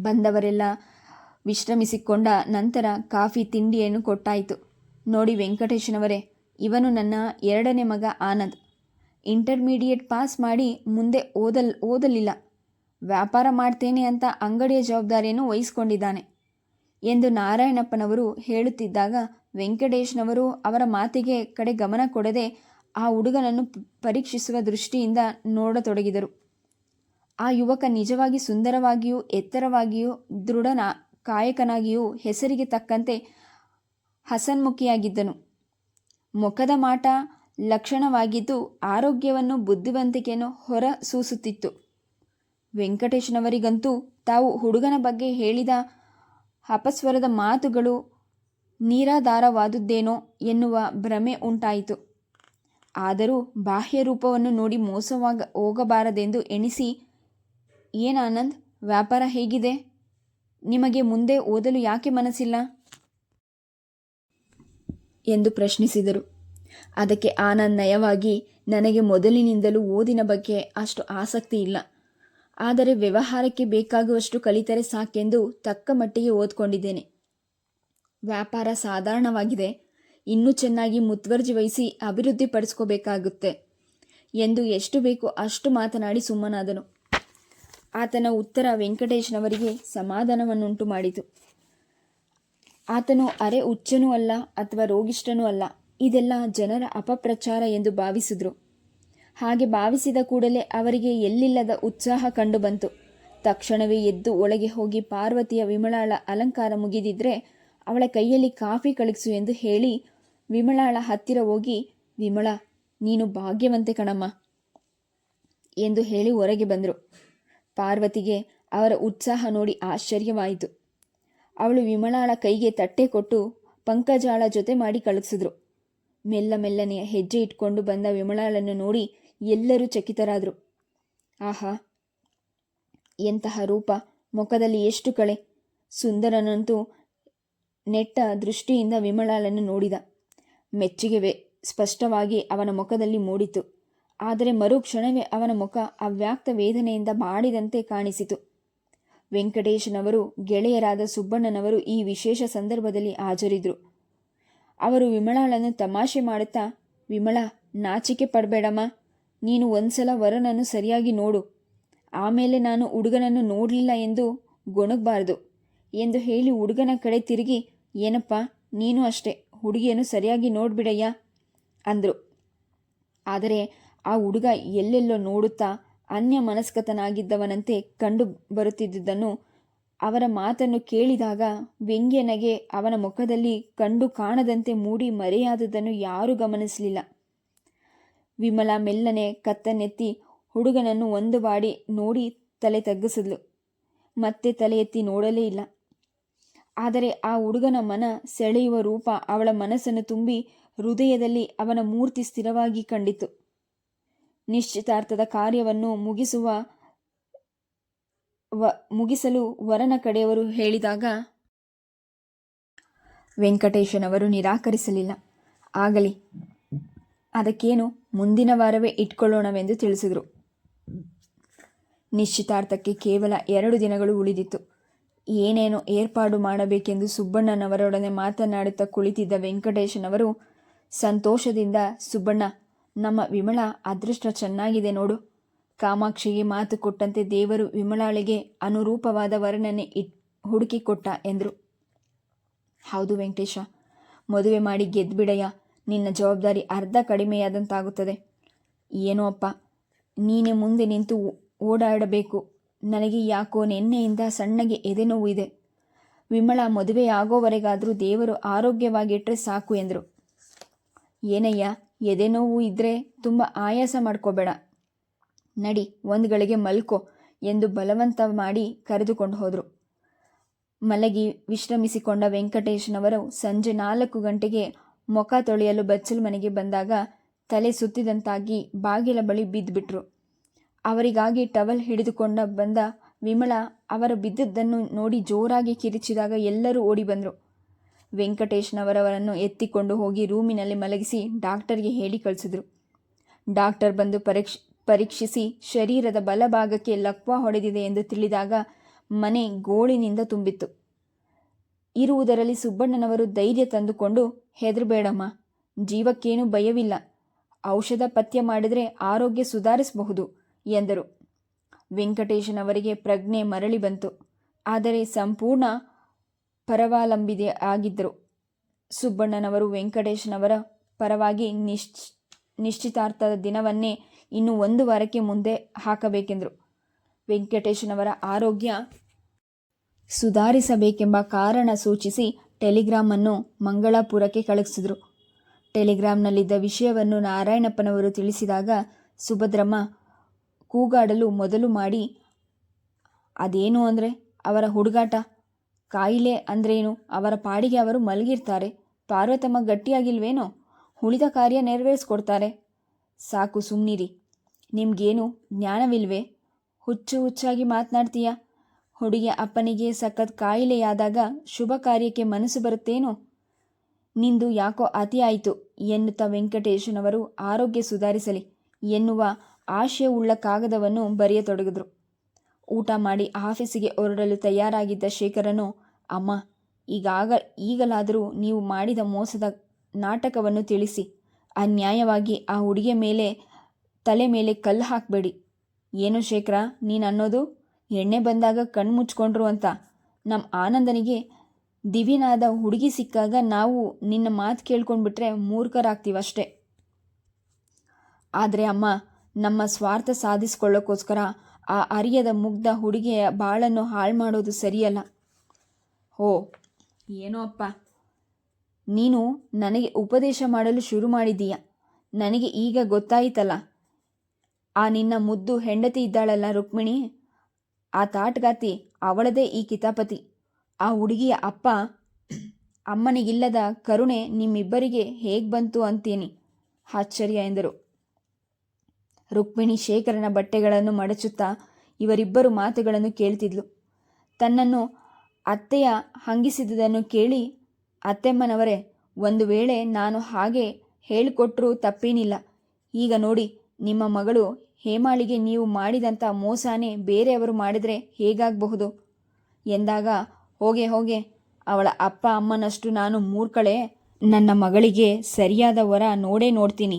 ಬಂದವರೆಲ್ಲ ವಿಶ್ರಮಿಸಿಕೊಂಡ ನಂತರ ಕಾಫಿ ತಿಂಡಿಯನ್ನು ಕೊಟ್ಟಾಯಿತು. ನೋಡಿ ವೆಂಕಟೇಶನವರೇ, ಇವನು ನನ್ನ ಎರಡನೇ ಮಗ ಆನಂದ್. ಇಂಟರ್ಮೀಡಿಯೇಟ್ ಪಾಸ್ ಮಾಡಿ ಮುಂದೆ ಓದಲ್, ಓದಲಿಲ್ಲ. ವ್ಯಾಪಾರ ಮಾಡ್ತೇನೆ ಅಂತ ಅಂಗಡಿಯ ಜವಾಬ್ದಾರಿಯನ್ನು ವಹಿಸಿಕೊಂಡಿದ್ದಾನೆ ಎಂದು ನಾರಾಯಣಪ್ಪನವರು ಹೇಳುತ್ತಿದ್ದಾಗ ವೆಂಕಟೇಶ್ನವರು ಅವರ ಮಾತಿಗೆ ಕಡೆ ಗಮನ ಕೊಡದೆ ಆ ಹುಡುಗನನ್ನು ಪರೀಕ್ಷಿಸುವ ದೃಷ್ಟಿಯಿಂದ ನೋಡತೊಡಗಿದರು. ಆ ಯುವಕ ನಿಜವಾಗಿ ಸುಂದರವಾಗಿಯೂ ಎತ್ತರವಾಗಿಯೂ ದೃಢನ ಕಾಯಕನಾಗಿಯೂ ಹೆಸರಿಗೆ ತಕ್ಕಂತೆ ಹಸನ್ಮುಖಿಯಾಗಿದ್ದನು. ಮುಖದ ಮಾಟ ಲಕ್ಷಣವಾಗಿದ್ದು ಆರೋಗ್ಯವನ್ನು ಬುದ್ಧಿವಂತಿಕೆಯನ್ನು ಹೊರ ಸೂಸುತ್ತಿತ್ತು ವೆಂಕಟೇಶನವರಿಗಂತೂ ತಾವು ಹುಡುಗನ ಬಗ್ಗೆ ಹೇಳಿದ ಅಪಸ್ವರದ ಮಾತುಗಳು ನೀರಾಧಾರವಾದುದ್ದೇನೋ ಎನ್ನುವ ಭ್ರಮೆ ಉಂಟಾಯಿತು. ಆದರೂ ಬಾಹ್ಯ ರೂಪವನ್ನು ನೋಡಿ ಮೋಸವಾಗ ಹೋಗಬಾರದೆಂದು ಎಣಿಸಿ ಏನಾನಂದ್ ವ್ಯಾಪಾರ ಹೇಗಿದೆ? ನಿಮಗೆ ಮುಂದೆ ಓದಲು ಯಾಕೆ ಮನಸ್ಸಿಲ್ಲ? ಎಂದು ಪ್ರಶ್ನಿಸಿದರು. ಅದಕ್ಕೆ ಆನಂದ್ ನಯವಾಗಿ, ನನಗೆ ಮೊದಲಿನಿಂದಲೂ ಓದಿನ ಬಗ್ಗೆ ಅಷ್ಟು ಆಸಕ್ತಿ ಇಲ್ಲ. ಆದರೆ ವ್ಯವಹಾರಕ್ಕೆ ಬೇಕಾಗುವಷ್ಟು ಕಲಿತರೆ ಸಾಕೆಂದು ತಕ್ಕ ಮಟ್ಟಿಗೆ ಓದ್ಕೊಂಡಿದ್ದೇನೆ. ವ್ಯಾಪಾರ ಸಾಧಾರಣವಾಗಿದೆ. ಇನ್ನೂ ಚೆನ್ನಾಗಿ ಮುತುವರ್ಜಿ ವಹಿಸಿ ಅಭಿವೃದ್ಧಿಪಡಿಸ್ಕೋಬೇಕಾಗುತ್ತೆ. ಎಂದು ಎಷ್ಟು ಬೇಕೋ ಅಷ್ಟು ಮಾತನಾಡಿ ಸುಮ್ಮನಾದನು. ಆತನ ಉತ್ತರ ವೆಂಕಟೇಶ್ನವರಿಗೆ ಸಮಾಧಾನವನ್ನುಂಟು ಮಾಡಿತು. ಆತನು ಅರೆ ಹುಚ್ಚನೂ ಅಲ್ಲ ಅಥವಾ ರೋಗಿಷ್ಠನೂ ಅಲ್ಲ, ಇದೆಲ್ಲ ಜನರ ಅಪಪ್ರಚಾರ ಎಂದು ಭಾವಿಸಿದ್ರು. ಹಾಗೆ ಭಾವಿಸಿದ ಕೂಡಲೇ ಅವರಿಗೆ ಎಲ್ಲಿಲ್ಲದ ಉತ್ಸಾಹ ಕಂಡುಬಂತು ತಕ್ಷಣವೇ ಎದ್ದು ಒಳಗೆ ಹೋಗಿ ಪಾರ್ವತಿಯ ವಿಮಲಾಳ ಅಲಂಕಾರ ಮುಗಿದಿದ್ರೆ ಅವಳ ಕೈಯಲ್ಲಿ ಕಾಫಿ ಕಳಿಸು ಎಂದು ಹೇಳಿ ವಿಮಲಾಳ ಹತ್ತಿರ ಹೋಗಿ, ವಿಮಳ, ನೀನು ಭಾಗ್ಯವಂತೆ ಕಣಮ್ಮ ಎಂದು ಹೇಳಿ ಹೊರಗೆ ಬಂದರು. ಪಾರ್ವತಿಗೆ ಅವರ ಉತ್ಸಾಹ ನೋಡಿ ಆಶ್ಚರ್ಯವಾಯಿತು. ಅವಳು ವಿಮಲಾಳ ಕೈಗೆ ತಟ್ಟೆ ಕೊಟ್ಟು ಪಂಕಜಾಳ ಜೊತೆ ಮಾಡಿ ಕಳಿಸಿದ್ರು ಮೆಲ್ಲ ಮೆಲ್ಲನೆ ಹೆಜ್ಜೆ ಇಟ್ಕೊಂಡು ಬಂದ ವಿಮಲಾಳನ್ನು ನೋಡಿ ಎಲ್ಲರೂ ಚಕಿತರಾದರು. ಆಹಾ, ಎಂತಹ ರೂಪ, ಮುಖದಲ್ಲಿ ಎಷ್ಟು ಕಳೆ. ಸುಂದರನಂತೂ ನೆಟ್ಟ ದೃಷ್ಟಿಯಿಂದ ವಿಮಲಾಳನ್ನು ನೋಡಿದ. ಮೆಚ್ಚುಗೆವೆ ಸ್ಪಷ್ಟವಾಗಿ ಅವನ ಮುಖದಲ್ಲಿ ಮೂಡಿತು. ಆದರೆ ಮರುಕ್ಷಣವೇ ಅವನ ಮುಖ ಅವ್ಯಾಕ್ತ ವೇದನೆಯಿಂದ ಮಾಡಿದಂತೆ ಕಾಣಿಸಿತು. ವೆಂಕಟೇಶನವರು, ಗೆಳೆಯರಾದ ಸುಬ್ಬಣ್ಣನವರು ಈ ವಿಶೇಷ ಸಂದರ್ಭದಲ್ಲಿ ಹಾಜರಿದ್ರು. ಅವರು ವಿಮಳಾಳನ್ನು ತಮಾಷೆ ಮಾಡುತ್ತಾ, ವಿಮಳ, ನಾಚಿಕೆ ಪಡಬೇಡಮ್ಮ. ನೀನು ಒಂದ್ಸಲ ವರನನ್ನು ಸರಿಯಾಗಿ ನೋಡು. ಆಮೇಲೆ ನಾನು ಹುಡುಗನನ್ನು ನೋಡಲಿಲ್ಲ ಎಂದು ಗೊಣಗಬಾರದು ಎಂದು ಹೇಳಿ ಹುಡುಗನ ಕಡೆ ತಿರುಗಿ, ಏನಪ್ಪ, ನೀನು ಅಷ್ಟೇ. ಹುಡುಗಿಯನ್ನು ಸರಿಯಾಗಿ ನೋಡ್ಬಿಡಯ್ಯ ಅಂದರು. ಆದರೆ ಆ ಹುಡುಗ ಎಲ್ಲೆಲ್ಲೋ ನೋಡುತ್ತಾ ಅನ್ಯ ಮನಸ್ಕತನಾಗಿದ್ದವನಂತೆ ಕಂಡು ಬರುತ್ತಿದ್ದುದನ್ನು ಅವರ ಮಾತನ್ನು ಕೇಳಿದಾಗ ವ್ಯಂಗ್ಯನಗೆ ಅವನ ಮುಖದಲ್ಲಿ ಕಂಡು ಕಾಣದಂತೆ ಮೂಡಿ ಮರೆಯಾದುದನ್ನು ಯಾರೂ ಗಮನಿಸಲಿಲ್ಲ. ವಿಮಲಾ ಮೆಲ್ಲನೆ ಕತ್ತನ್ನೆತ್ತಿ ಹುಡುಗನನ್ನು ಒಂದು ಬಾಡಿ ನೋಡಿ ತಲೆ ತಗ್ಗಿಸಿದ್ಲು. ಮತ್ತೆ ತಲೆ ಎತ್ತಿ ನೋಡಲೇ ಇಲ್ಲ. ಆದರೆ ಆ ಹುಡುಗನ ಮನ ಸೆಳೆಯುವ ರೂಪ ಅವಳ ಮನಸ್ಸನ್ನು ತುಂಬಿ ಹೃದಯದಲ್ಲಿ ಅವನ ಮೂರ್ತಿ ಸ್ಥಿರವಾಗಿ ಕಂಡಿತು ನಿಶ್ಚಿತಾರ್ಥದ ಕಾರ್ಯವನ್ನು ಮುಗಿಸುವ ವ, ಮುಗಿಸಲು ವರನ ಕಡೆಯವರು ಹೇಳಿದಾಗ, ವೆಂಕಟೇಶನವರು ನಿರಾಕರಿಸಲಿಲ್ಲ. ಆಗಲಿ, ಅದಕ್ಕೇನು ಮುಂದಿನ ವಾರವೇ ಇಟ್ಕೊಳ್ಳೋಣವೆಂದು ತಿಳಿಸಿದರು. ನಿಶ್ಚಿತಾರ್ಥಕ್ಕೆ ಕೇವಲ ಎರಡು ದಿನಗಳು ಉಳಿದಿತ್ತು. ಏನೇನೋ ಏರ್ಪಾಡು ಮಾಡಬೇಕೆಂದು ಸುಬ್ಬಣ್ಣನವರೊಡನೆ ಮಾತನಾಡುತ್ತಾ ಕುಳಿತಿದ್ದ ವೆಂಕಟೇಶನವರು ಸಂತೋಷದಿಂದ, ಸುಬ್ಬಣ್ಣ ನಮ್ಮ ವಿಮಳ ಅದೃಷ್ಟ ಚೆನ್ನಾಗಿದೆ ನೋಡು. ಕಾಮಾಕ್ಷಿಗೆ ಮಾತು ಕೊಟ್ಟಂತೆ ದೇವರು ವಿಮಲಾಳಿಗೆ ಅನುರೂಪವಾದ ವರ್ಣನೆ ಇಟ್ ಹುಡುಕಿಕೊಟ್ಟ ಎಂದರು. ಹೌದು ವೆಂಕಟೇಶ, ಮದುವೆ ಮಾಡಿ ಗೆದ್ದುಬಿಡಯ್ಯ ನಿನ್ನ ಜವಾಬ್ದಾರಿ ಅರ್ಧ ಕಡಿಮೆಯಾದಂತಾಗುತ್ತದೆ. ಏನೋ ಅಪ್ಪ, ನೀನೇ ಮುಂದೆ ನಿಂತು ಓಡಾಡಬೇಕು. ನನಗೆ ಯಾಕೋ ನಿನ್ನೆಯಿಂದ ಸಣ್ಣಗೆ ಎದೆನೋವು ಇದೆ. ವಿಮಳ ಮದುವೆ ಆಗೋವರೆಗಾದರೂ ದೇವರು ಆರೋಗ್ಯವಾಗಿಟ್ಟರೆ ಸಾಕು ಎಂದರು. ಏನಯ್ಯ ಎದೆನೋವು ಇದ್ರೆ ತುಂಬ ಆಯಾಸ ಮಾಡ್ಕೋಬೇಡ. ನಡಿ, ಒಂದು ಗಳಿಗೆ ಮಲ್ಕೋ ಎಂದು ಬಲವಂತ ಮಾಡಿ ಕರೆದುಕೊಂಡು ಹೋದರು. ಮಲಗಿ ವಿಶ್ರಮಿಸಿಕೊಂಡ ವೆಂಕಟೇಶನವರು ಸಂಜೆ ನಾಲ್ಕು ಗಂಟೆಗೆ ಮುಖ ತೊಳೆಯಲು ಬಚ್ಚಲು ಮನೆಗೆ ಬಂದಾಗ ತಲೆ ಸುತ್ತಿದಂತಾಗಿ ಬಾಗಿಲ ಬಳಿ ಬಿದ್ದುಬಿಟ್ರು ಅವರಿಗಾಗಿ ಟವಲ್ ಹಿಡಿದುಕೊಂಡ ಬಂದ ವಿಮಲ ಅವರು ಬಿದ್ದದ್ದನ್ನು ನೋಡಿ ಜೋರಾಗಿ ಕಿರಿಚಿದಾಗ ಎಲ್ಲರೂ ಓಡಿ ಬಂದರು. ವೆಂಕಟೇಶ್ನವರವರನ್ನು ಎತ್ತಿಕೊಂಡು ಹೋಗಿ ರೂಮಿನಲ್ಲಿ ಮಲಗಿಸಿ ಡಾಕ್ಟರ್ಗೆ ಹೇಳಿ ಕಳಿಸಿದ್ರು. ಡಾಕ್ಟರ್ ಬಂದು ಪರೀಕ್ಷ, ಪರೀಕ್ಷಿಸಿ ಶರೀರದ ಬಲಭಾಗಕ್ಕೆ ಲಕ್ವ ಹೊಡೆದಿದೆ ಎಂದು ತಿಳಿದಾಗ ಮನೆ ಗೋಳಿನಿಂದ ತುಂಬಿತ್ತು. ಇರುವುದರಲ್ಲಿ ಸುಬ್ಬಣ್ಣನವರು ಧೈರ್ಯ ತಂದುಕೊಂಡು, ಹೆದರಬೇಡಮ್ಮ, ಜೀವಕ್ಕೇನೂ ಭಯವಿಲ್ಲ. ಔಷಧ ಪಥ್ಯ ಮಾಡಿದರೆ ಆರೋಗ್ಯ ಸುಧಾರಿಸಬಹುದು, ಎಂದರು. ವೆಂಕಟೇಶನವರಿಗೆ ಪ್ರಜ್ಞೆ ಮರಳಿ ಬಂತು. ಆದರೆ ಸಂಪೂರ್ಣ ಪರವಾಲಂಬಿದೆ ಆಗಿದ್ದರು. ಸುಬ್ಬಣ್ಣನವರು ವೆಂಕಟೇಶನವರ ಪರವಾಗಿ ನಿಶ್ಚ, ನಿಶ್ಚಿತಾರ್ಥದ ದಿನವನ್ನೇ ಇನ್ನು ಒಂದು ವಾರಕ್ಕೆ ಮುಂದೆ ಹಾಕಬೇಕೆಂದರು. ವೆಂಕಟೇಶನವರ ಆರೋಗ್ಯ ಸುಧಾರಿಸಬೇಕೆಂಬ ಕಾರಣ ಸೂಚಿಸಿ ಟೆಲಿಗ್ರಾಮನ್ನು ಮಂಗಳಾಪುರಕ್ಕೆ ಕಳುಹಿಸಿದರು. ಟೆಲಿಗ್ರಾಮ್ನಲ್ಲಿದ್ದ ವಿಷಯವನ್ನು ನಾರಾಯಣಪ್ಪನವರು ತಿಳಿಸಿದಾಗ ಸುಭದ್ರಮ್ಮ ಕೂಗಾಡಲು ಮೊದಲು ಮಾಡಿ, ಅದೇನು ಅಂದರೆ ಅವರ ಹುಡುಗಾಟ? ಕಾಯಿಲೆ ಅಂದ್ರೇನು? ಅವರ ಪಾಡಿಗೆ ಅವರು ಮಲಗಿರ್ತಾರೆ. ಪಾರ್ವತಮ್ಮ ಗಟ್ಟಿಯಾಗಿಲ್ವೇನೋ? ಉಳಿದ ಕಾರ್ಯ ನೆರವೇರಿಸ್ಕೊಡ್ತಾರೆ. ಸಾಕು ಸುಮ್ಮನಿರಿ ನಿಮ್ಗೇನು ಜ್ಞಾನವಿಲ್ವೇ? ಹುಚ್ಚು ಹುಚ್ಚಾಗಿ ಮಾತನಾಡ್ತೀಯ? ಹುಡುಗಿಯ ಅಪ್ಪನಿಗೆ ಸಖತ್ ಕಾಯಿಲೆಯಾದಾಗ ಶುಭ ಕಾರ್ಯಕ್ಕೆ ಮನಸ್ಸು ಬರುತ್ತೇನೋ? ನಿಂದು ಯಾಕೋ ಅತಿ ಆಯಿತು ಎನ್ನುತ್ತಾ ವೆಂಕಟೇಶನವರು ಆರೋಗ್ಯ ಸುಧಾರಿಸಲಿ ಎನ್ನುವ ಆಶಯವುಳ್ಳ ಕಾಗದವನ್ನು ಬರೆಯತೊಡಗಿದ್ರು. ಊಟ ಮಾಡಿ ಆಫೀಸಿಗೆ ಹೊರಡಲು ತಯಾರಾಗಿದ್ದ ಶೇಖರನು, ಅಮ್ಮ, ಈಗಾಗ ಈಗಲಾದರೂ ನೀವು ಮಾಡಿದ ಮೋಸದ ನಾಟಕವನ್ನು ತಿಳಿಸಿ. ಅನ್ಯಾಯವಾಗಿ ಆ ಹುಡುಗಿಯ ಮೇಲೆ, ತಲೆ ಮೇಲೆ ಕಲ್ಲು ಹಾಕಬೇಡಿ. ಏನು ಶೇಖರ, ನೀನು ಅನ್ನೋದು? ಎಣ್ಣೆ ಬಂದಾಗ ಕಣ್ಣು ಮುಚ್ಕೊಂಡ್ರು ಅಂತ. ನಮ್ಮ ಆನಂದನಿಗೆ ದಿವಿನಾದ ಹುಡುಗಿ ಸಿಕ್ಕಾಗ ನಾವು ನಿನ್ನ ಮಾತು ಕೇಳ್ಕೊಂಡ್ಬಿಟ್ರೆ ಮೂರ್ಖರಾಗ್ತೀವಷ್ಟೇ. ಆದರೆ ಅಮ್ಮ, ನಮ್ಮ ಸ್ವಾರ್ಥ ಸಾಧಿಸ್ಕೊಳ್ಳೋಕ್ಕೋಸ್ಕರ ಆ ಅರಿಯದ ಮುಗ್ಧ ಹುಡುಗಿಯ ಬಾಳನ್ನು ಹಾಳು ಮಾಡೋದು ಸರಿಯಲ್ಲ. ಓ ಏನೋ ಅಪ್ಪ. ನೀನು ನನಗೆ ಉಪದೇಶ ಮಾಡಲು ಶುರು ಮಾಡಿದ್ದೀಯ. ನನಗೆ ಈಗ ಗೊತ್ತಾಯಿತಲ್ಲ. ಆ ನಿನ್ನ ಮುದ್ದು ಹೆಂಡತಿ ಇದ್ದಾಳಲ್ಲ ರುಕ್ಮಿಣಿ? ಆ ತಾಟ್ಗಾತಿ ಅವಳದೇ ಈ ಕಿತಾಪತಿ. ಆ ಹುಡುಗಿಯ ಅಪ್ಪ, ಅಮ್ಮನಿಗಿಲ್ಲದ ಕರುಣೆ ನಿಮ್ಮಿಬ್ಬರಿಗೆ ಹೇಗೆ ಬಂತು ಅಂತೀನಿ. ಆಶ್ಚರ್ಯ ಎಂದರು. ರುಕ್ಮಿಣಿ ಶೇಖರನ ಬಟ್ಟೆಗಳನ್ನು ಮಡಚುತ್ತಾ ಇವರಿಬ್ಬರು ಮಾತುಗಳನ್ನು ಕೇಳ್ತಿದ್ಲು. ತನ್ನನ್ನು ಅತ್ತೆಯ ಹಂಗಿಸಿದುದನ್ನು ಕೇಳಿ, ಅತ್ತೆಮ್ಮನವರೇ, ಒಂದು ವೇಳೆ ನಾನು ಹಾಗೆ ಹೇಳಿಕೊಟ್ರೂ ತಪ್ಪೇನಿಲ್ಲ. ಈಗ ನೋಡಿ, ನಿಮ್ಮ ಮಗಳು ಹೇಮಾಳಿಗೆ ನೀವು ಮಾಡಿದಂಥ ಮೋಸನೇ ಬೇರೆಯವರು ಮಾಡಿದರೆ ಹೇಗಾಗಬಹುದು ಎಂದಾಗ, ಹೋಗೆ ಹೋಗೆ, ಅವಳ ಅಪ್ಪ ಅಮ್ಮನಷ್ಟು ನಾನು ಮೂರ್ಕಳೆ ನನ್ನ ಮಗಳಿಗೆ ಸರಿಯಾದ ವರ ನೋಡೇ ನೋಡ್ತೀನಿ.